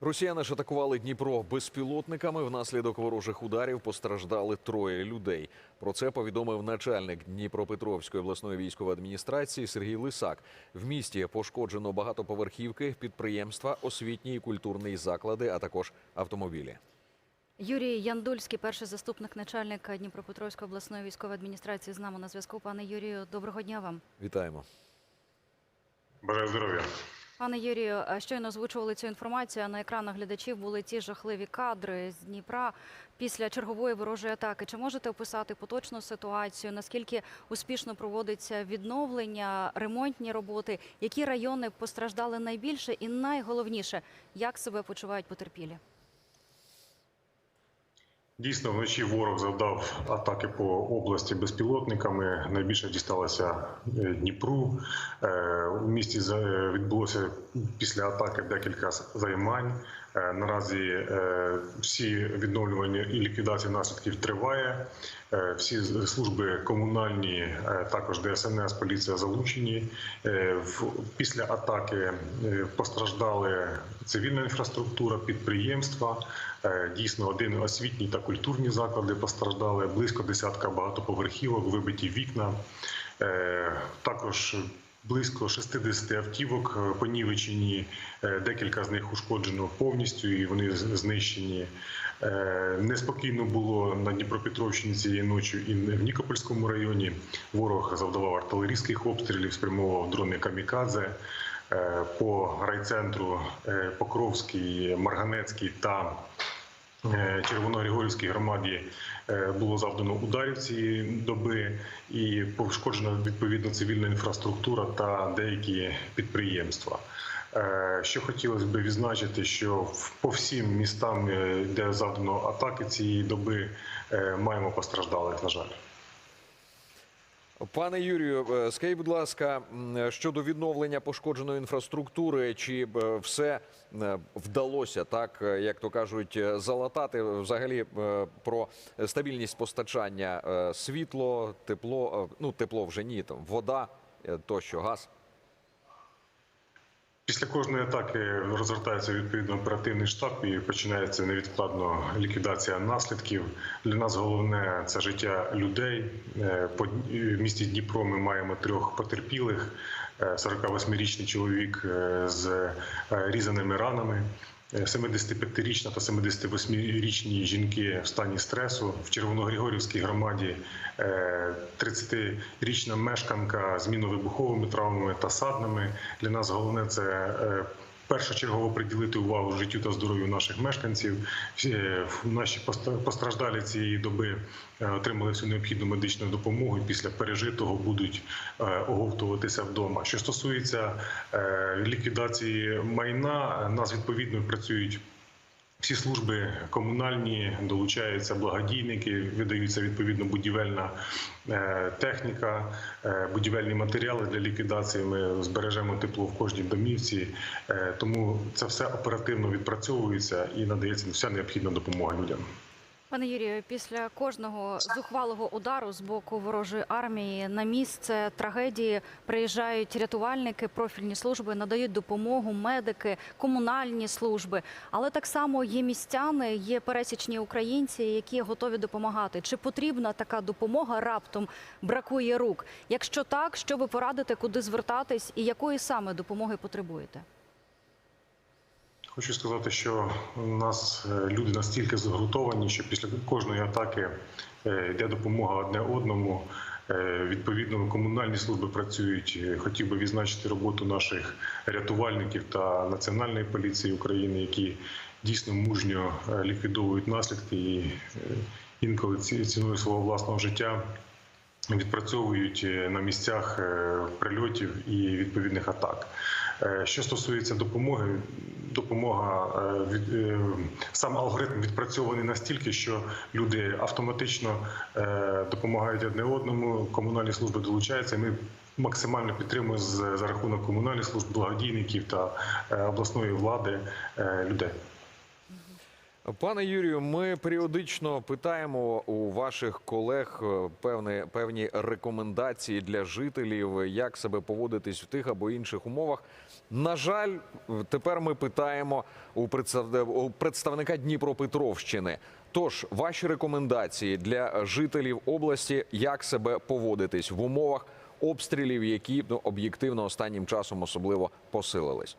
Росіяни ж атакували Дніпро безпілотниками. Внаслідок ворожих ударів постраждали троє людей. Про це повідомив начальник Дніпропетровської обласної військової адміністрації Сергій Лисак. В місті пошкоджено багатоповерхівки, підприємства, освітні і культурні заклади, а також автомобілі. Юрій Яндульський, перший заступник начальника Дніпропетровської обласної військової адміністрації, з нами на зв'язку. Пане Юрію, доброго дня вам. Вітаємо. Бажаю здоров'я. Пане Юрію, щойно озвучували цю інформацію. На екранах глядачів були ті жахливі кадри з Дніпра після чергової ворожої атаки. Чи можете описати поточну ситуацію? Наскільки успішно проводиться відновлення, ремонтні роботи? Які райони постраждали найбільше? І найголовніше, як себе почувають потерпілі? Дійсно, вночі ворог завдав атаки по області безпілотниками. Найбільше дісталося е, Дніпру. Е, У місті за- відбулося після атаки декілька займань. Е, Наразі е, всі відновлювання і ліквідація наслідків триває. Е, Всі служби комунальні, е, також ДСНС, поліція залучені. Е, Після атаки постраждали цивільна інфраструктура, підприємства. Дійсно, один освітній та культурні заклади постраждали, близько десятка багатоповерхівок, вибиті вікна. Також близько 60 автівок е, понівечені, е, декілька з них ушкоджено повністю і вони знищені. Е, Неспокійно було на Дніпропетровщині цієї ночі і в Нікопольському районі. Ворог завдавав артилерійських обстрілів, спрямовував дрони камікадзе. По райцентру Покровський, Марганецький та Червоногригорівській громаді е, було завдано ударів цієї доби і пошкоджена відповідно цивільна інфраструктура та деякі підприємства. Е, Що хотілося б відзначити, що по всім містам, е, де завдано атаки цієї доби, е, маємо постраждалих, на жаль. Пане Юрію, е, скажіть, будь ласка, щодо відновлення пошкодженої інфраструктури, чи е, все е, вдалося так, е, як то кажуть, е, залатати взагалі е, про стабільність постачання е, світло, тепло, е, ну тепло вже ні, там вода е, тощо, газ. Після кожної атаки розгортається відповідно оперативний штаб і починається невідкладно ліквідація наслідків. Для нас головне це життя людей. Е, По місті Дніпро ми маємо трьох потерпілих: Е, 48-річний чоловік е, з е, різаними ранами. Е, 75-річна та 78-річні жінки в стані стресу в Червоногригорівській громаді. е, 30-річна мешканка з міновибуховими травмами та садними. Для нас головне це е, першочергово приділити увагу життю та здоров'ю наших мешканців. Е, наші постраждалі цієї доби е, отримали всю необхідну медичну допомогу. і Після пережитого будуть е, оговтуватися вдома. Що стосується ліквідації майна, нас відповідно працюють. Всі служби комунальні долучаються благодійники, видаються відповідно будівельна е, техніка, е, будівельні матеріали для ліквідації. Ми збережемо тепло в кожній домівці, Е, тому це все оперативно відпрацьовується і надається вся необхідна допомога людям. Пане Юрію, після кожного зухвалого удару з боку ворожої армії на місце трагедії приїжджають рятувальники, профільні служби, надають допомогу, медики, комунальні служби. Але так само є містяни, є пересічні українці, які готові допомагати. Чи потрібна така допомога раптом бракує рук? Якщо так, що ви порадите, куди звертатись і якої саме допомоги потребуєте? Хочу сказати, що у нас е, люди настільки загрутовані, що після кожної атаки е, йде допомога одне одному. Е, Відповідно, комунальні служби працюють. Хотів би відзначити роботу наших рятувальників та національної поліції України, які дійсно мужньо ліквідовують наслідки і інколи ці- ціною свого власного життя відпрацьовують е, на місцях е, прильотів і відповідних атак. Е, Що стосується допомоги, допомога від сам алгоритм відпрацьований настільки, що люди автоматично допомагають одне одному, комунальні служби долучаються. Ми максимально підтримуємо за рахунок комунальних служб, благодійників та обласної влади людей. Пане Юрію, ми періодично питаємо у ваших колег е, певні, певні рекомендації для жителів, як себе поводитись в тих або інших умовах. На жаль, тепер ми питаємо у представ- у представника Дніпропетровщини. Тож, ваші рекомендації для жителів області, як себе поводитись в умовах обстрілів, які ну, об'єктивно останнім часом особливо посилились.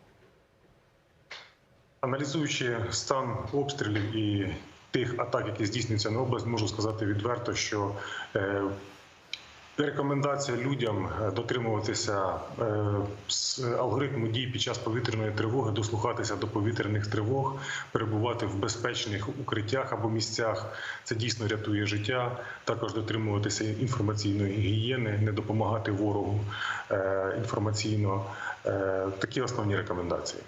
Аналізуючи стан обстрілів і тих атак, які здійснюються на область, можу сказати відверто, що е, рекомендація людям е, дотримуватися е, алгоритму дій під час повітряної тривоги, дослухатися до повітряних тривог, перебувати в безпечних укриттях або місцях. Це дійсно рятує життя. Також дотримуватися інформаційної гігієни, не допомагати ворогу інформаційно. Такі основні рекомендації.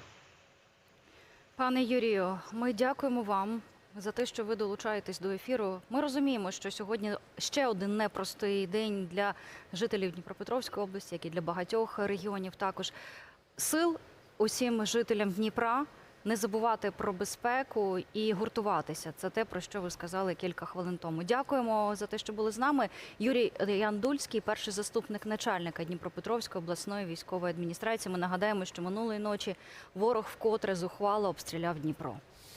Пане Юрію, ми дякуємо вам за те, що ви долучаєтесь до ефіру. Ми розуміємо, що сьогодні ще один непростий день для жителів Дніпропетровської області, як і для багатьох регіонів. Також сил усім жителям Дніпра не забувати про безпеку і гуртуватися. Це те, про що ви сказали кілька хвилин тому. Дякуємо за те, що були з нами. Юрій Яндульський, перший заступник начальника Дніпропетровської обласної військової адміністрації. Ми нагадаємо, що минулої ночі ворог вкотре зухвало обстріляв Дніпро.